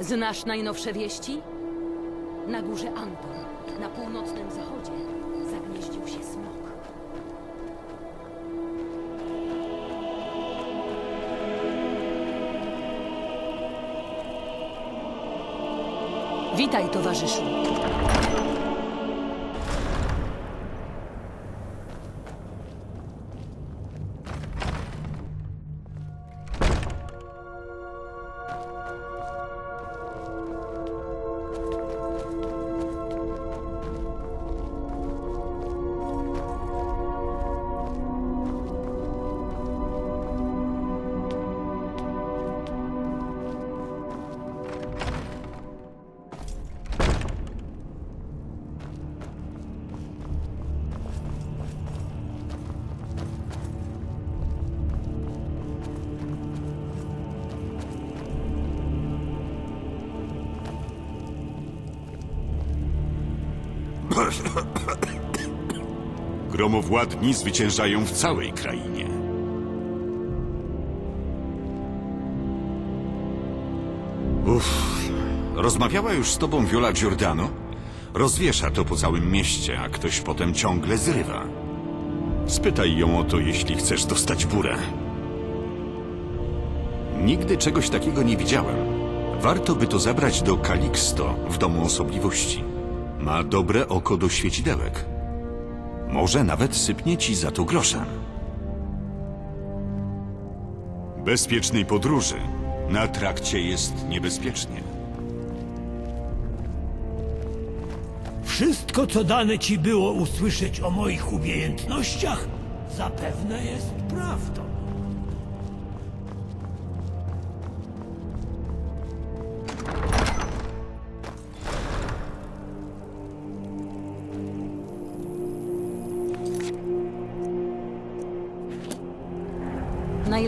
Znasz najnowsze wieści? Na górze Anton, na północnym zachodzie, zagnieździł się smok. Witaj, towarzyszu. Gromowładni zwyciężają w całej krainie. Uff, rozmawiała już z tobą Viola Giordano? Rozwiesza to po całym mieście, a ktoś potem ciągle zrywa. Spytaj ją o to, jeśli chcesz dostać burę. Nigdy czegoś takiego nie widziałem. Warto by to zabrać do Calixto w Domu Osobliwości. Ma dobre oko do świecidełek. Może nawet sypnie ci za to groszem. Bezpiecznej podróży. Na trakcie jest niebezpiecznie. Wszystko, co dane ci było usłyszeć o moich umiejętnościach, zapewne jest prawdą.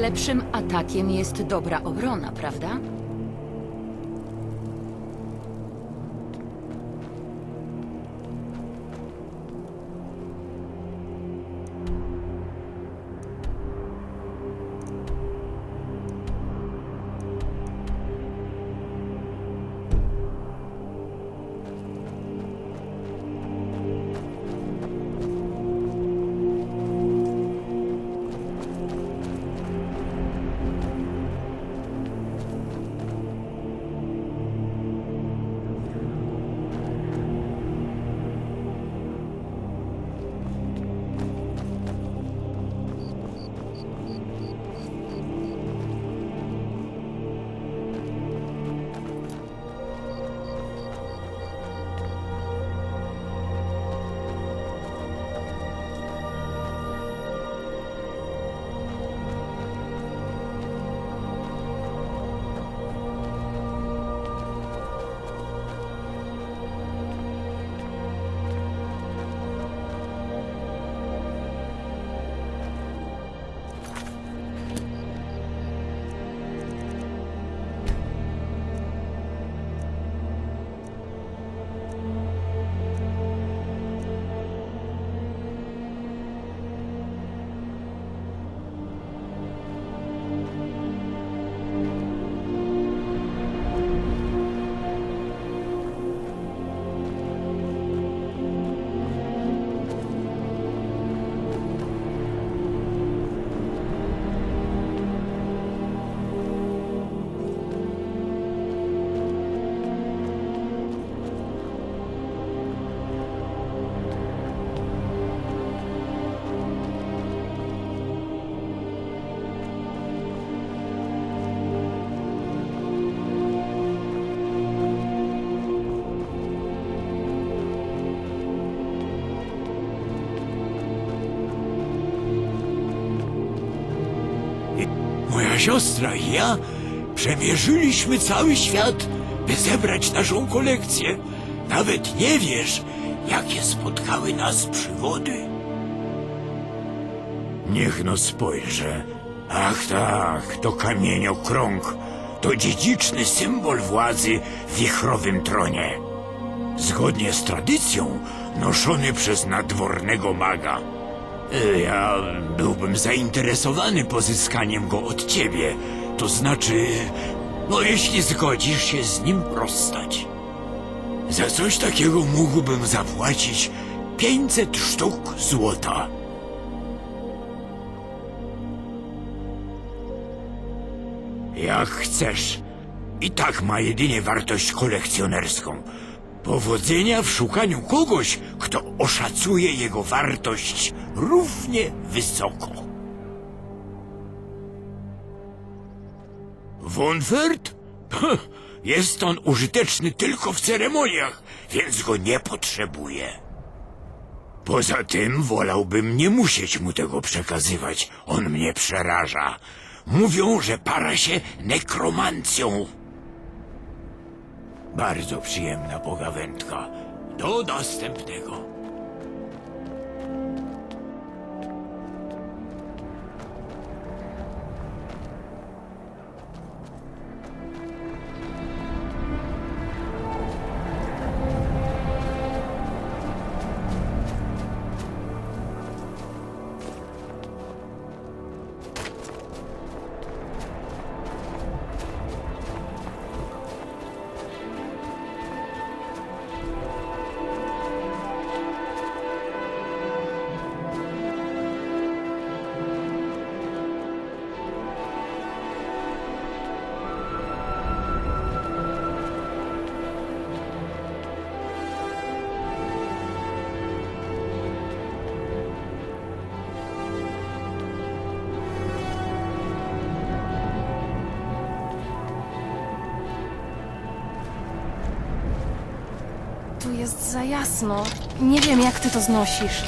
Najlepszym atakiem jest dobra obrona, prawda? Siostra i ja przemierzyliśmy cały świat, by zebrać naszą kolekcję. Nawet nie wiesz, jakie spotkały nas przygody. Niech no spojrzę. Ach tak, to kamieniokrąg. To dziedziczny symbol władzy w wichrowym tronie. Zgodnie z tradycją noszony przez nadwornego maga. Ja byłbym zainteresowany pozyskaniem go od ciebie. To znaczy, No jeśli zgodzisz się z nim rozstać. Za coś takiego mógłbym zapłacić 500 sztuk złota. Jak chcesz. I tak ma jedynie wartość kolekcjonerską. Powodzenia w szukaniu kogoś, kto oszacuje jego wartość równie wysoko. Wonfert? Jest on użyteczny tylko w ceremoniach, więc go nie potrzebuję. Poza tym wolałbym nie musieć mu tego przekazywać. On mnie przeraża. Mówią, że para się nekromancją. Bardzo przyjemna pogawędka. Do następnego. Za jasno. Nie wiem, jak ty to znosisz.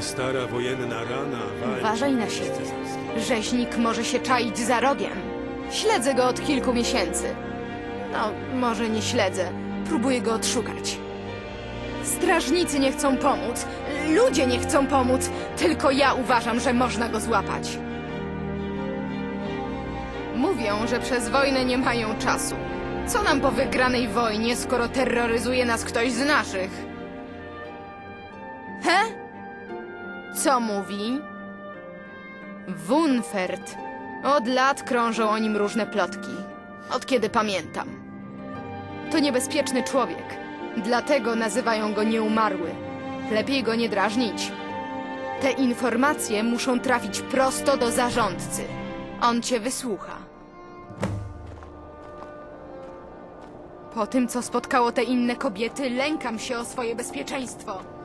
Stara wojenna rana, walcz Uważaj na siebie. Rzeźnik może się czaić za rogiem. Śledzę go od kilku miesięcy. No, może nie śledzę. Próbuję go odszukać. Strażnicy nie chcą pomóc. Ludzie nie chcą pomóc. Tylko ja uważam, że można go złapać. Mówią, że przez wojnę nie mają czasu. Co nam po wygranej wojnie, skoro terroryzuje nas ktoś z naszych? He? Co mówi? Wunfert. Od lat krążą o nim różne plotki. Od kiedy pamiętam. To niebezpieczny człowiek. Dlatego nazywają go nieumarły. Lepiej go nie drażnić. Te informacje muszą trafić prosto do zarządcy. On cię wysłucha. Po tym, co spotkało te inne kobiety, lękam się o swoje bezpieczeństwo.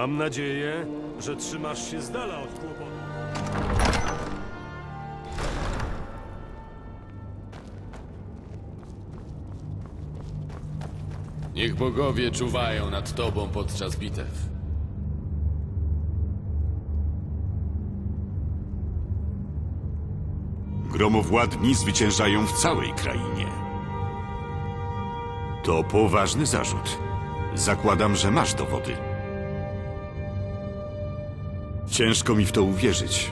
Mam nadzieję, że trzymasz się z dala od kłopotu. Niech bogowie czuwają nad tobą podczas bitew. Gromowładni zwyciężają w całej krainie. To poważny zarzut. Zakładam, że masz dowody. Ciężko mi w to uwierzyć.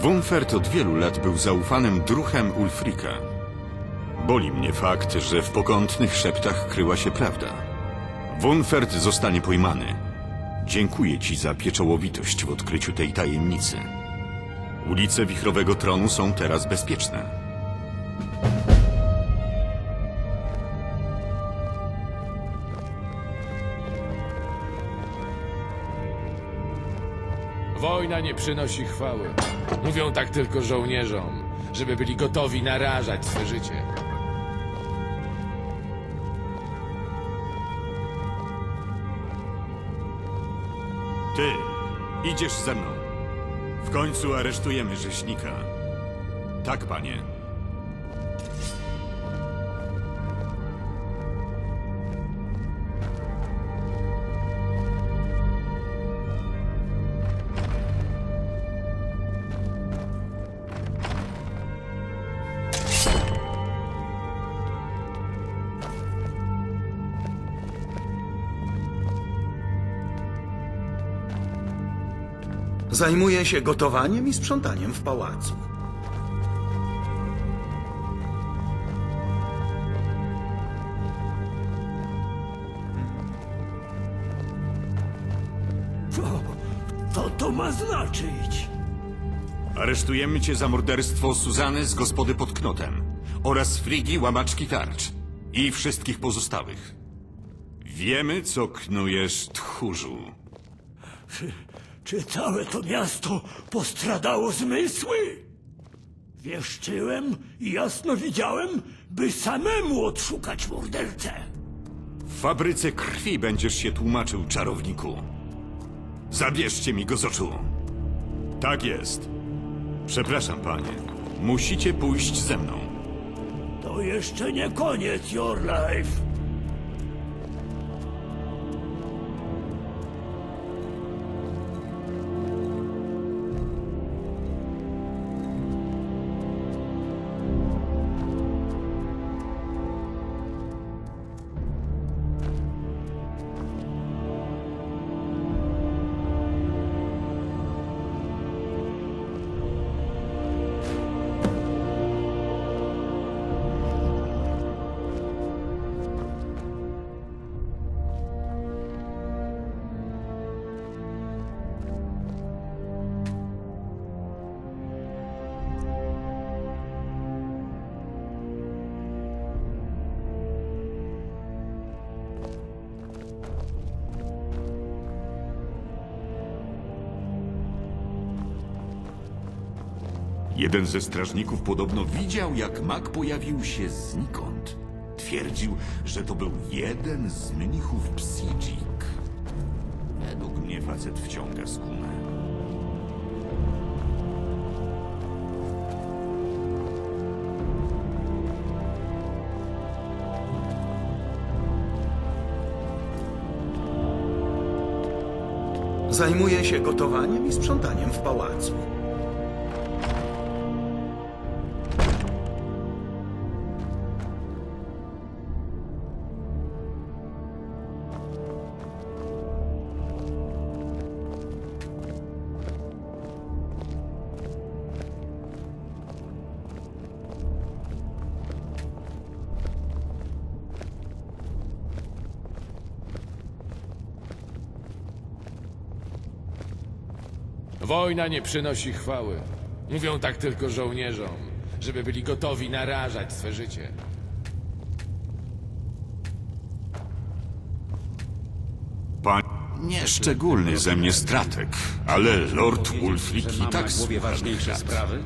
Wunfert od wielu lat był zaufanym druhem Ulfrika. Boli mnie fakt, że w pokątnych szeptach kryła się prawda. Wunfert zostanie pojmany. Dziękuję ci za pieczołowitość w odkryciu tej tajemnicy. Ulice Wichrowego Tronu są teraz bezpieczne. Wojna nie przynosi chwały. Mówią tak tylko żołnierzom, żeby byli gotowi narażać swe życie. Ty, idziesz ze mną. W końcu aresztujemy rzeźnika. Tak, panie. Zajmuje się gotowaniem i sprzątaniem w pałacu. Co? Co to ma znaczyć? Aresztujemy cię za morderstwo Suzany z gospody pod Knotem oraz Frigi łamaczki tarcz i wszystkich pozostałych. Wiemy, co knujesz, tchórzu. Czy, całe to miasto postradało zmysły? Wieszczyłem i jasno widziałem, by samemu odszukać mordercę. W fabryce krwi będziesz się tłumaczył, czarowniku. Zabierzcie mi go z oczu. Tak jest. Przepraszam, panie. Musicie pójść ze mną. To jeszcze nie koniec, Your Life. Jeden ze strażników podobno widział, jak mak pojawił się znikąd. Twierdził, że to był jeden z mnichów Psidżik. Według mnie facet wciąga skumę. Zajmuje się gotowaniem i sprzątaniem w pałacu. Wojna nie przynosi chwały. Mówią tak tylko żołnierzom, żeby byli gotowi narażać swe życie. Pan... Nieszczególny ze mnie stratek, ale Lord Ulfric i tak słucha ważniejsze sprawy?